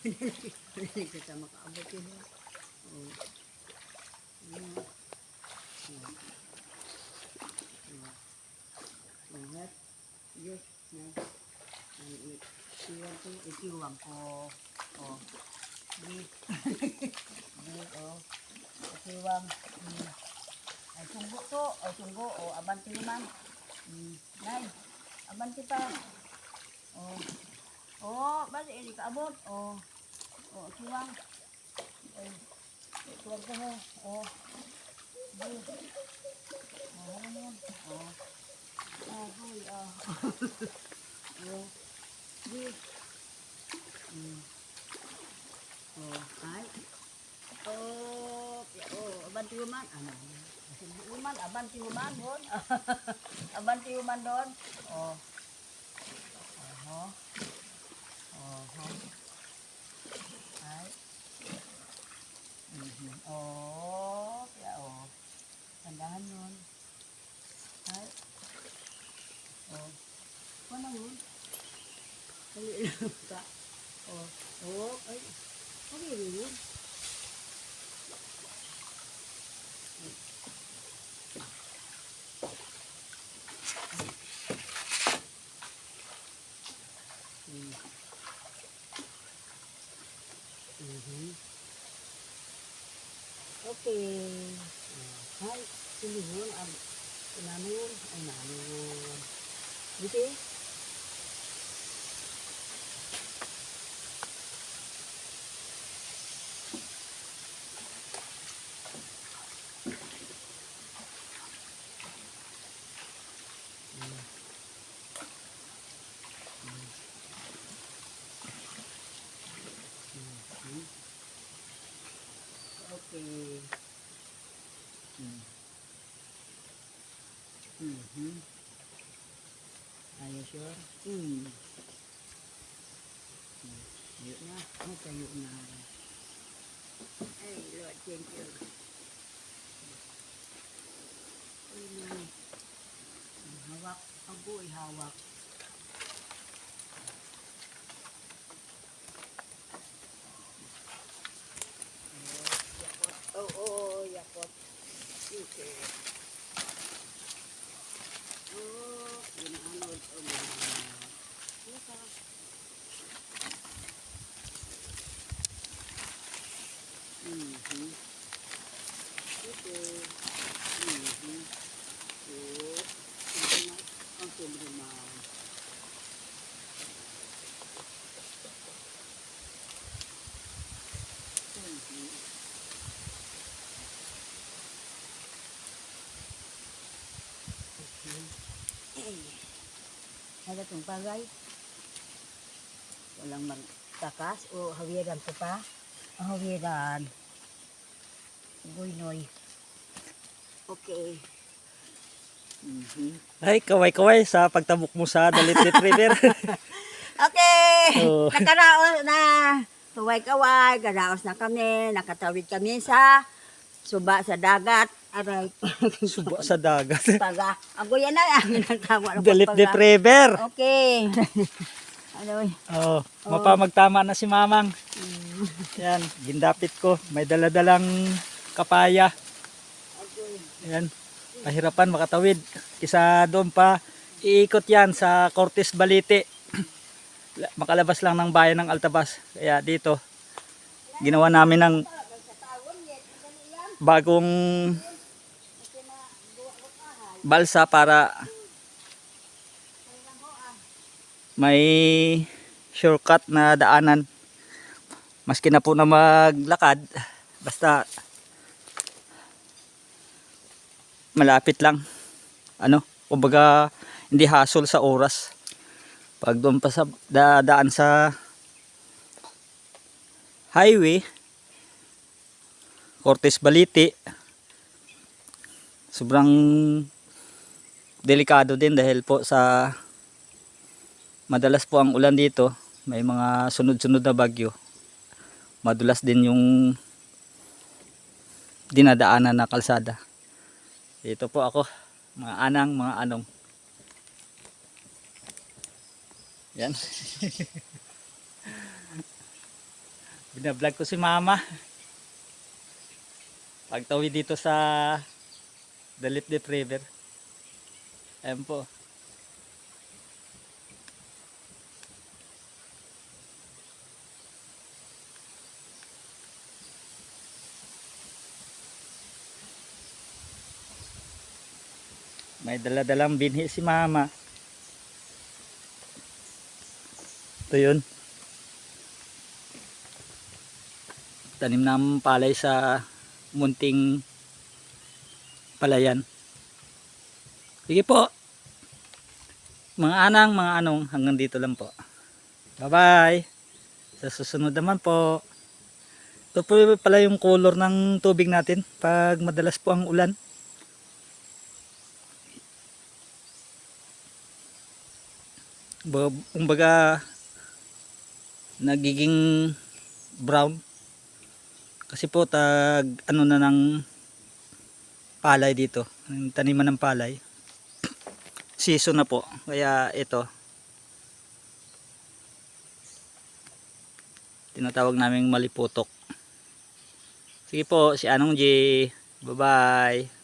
Hindi kita makaabot yun. Oh. Ano? Oh. Oh. Lahat. Yes. I- iwan ko. Itiwang ko. Oh. Breathe. Breathe, oh. Itiwang. Mm. Ay, sunggo to. Ay, sunggo. Oh, abanti naman. Mm. Nay. Abanti pa. Oh. Oh, bali, hindi ka abot. Oh. Oh, itiwang. Ay. Itiwang ko mo. Oh. Breathe. Oh, ano yan? Oh. Ah, huy, ah. oh. Breathe. Mm. Oh, ay. Oh, oh, abanti human. Ano? Hindi human, abanti human doon. abanti human doon. Oh. Oho. Oho. Ay. Mhm. Oh, kaya oh. Tandahan yun. Ay. Oh. Ano yun? Dali lang ka. Oh. Oh, ay. Ano yun? Okay. Hi. Sino yun? Nano yun? Ay, nano yun. Dito Hmm? Are you sure? Hmm. Dịu nhá, không cho dịu nào rồi. Đây, lượt trên trường. Ui này. Hawak, ông vui hawak. Oh, oh, oh, yeah, but you okay. Itong bagay. Walang magtakas o hawiran ko pa. Hawiran. Buinoy. Okay. Mhm. Ay, kaway-kaway sa pagtabok mo sa Dalit River. Okay! Oh. Nakaraos na. Kaway-kaway. Karaos na kami. Nakatawid kami sa suba sa dagat. Aray. Subo sa dagat. Paga. Ako yan na. Ang nagtawa ng Dalit. River. Okay. ano Oh, mapamagtama na si Mamang. Yan, gindapit ko. May daladalang kapaya. Yan, pahirapan makatawid. Kisa doon pa, iikot yan sa Cortes Balite. Makalabas lang ng bayan ng Altabas. Kaya dito, ginawa namin ng bagong balsa para may shortcut na daanan. Maski na po na maglakad, basta malapit lang. Ano, kumbaga hindi hassle sa oras. Pag doon pa sa dadaan sa highway, Cortes Baliti, sobrang delikado din dahil po sa madalas po ang ulan dito may mga sunod-sunod na bagyo madulas din yung dinadaanan na kalsada dito po ako mga anang mga anong yan Binablog ko si mama. Pagtawid dito sa Dalit River. Ayan po. May daladalang binhi si mama. Ito yun. Tanim ng palay sa munting palayan. Sige po. Mga anang, mga anong, hanggang dito lang po. Bye-bye. Sa susunod naman po. Ito po pala yung color ng tubig natin pag madalas po ang ulan. Kumbaga nagiging brown. Kasi po tag ano na ng palay dito. Yung taniman ng palay. Season na po. Kaya ito. Tinatawag naming maliputok. Sige po si Anong G. Bye bye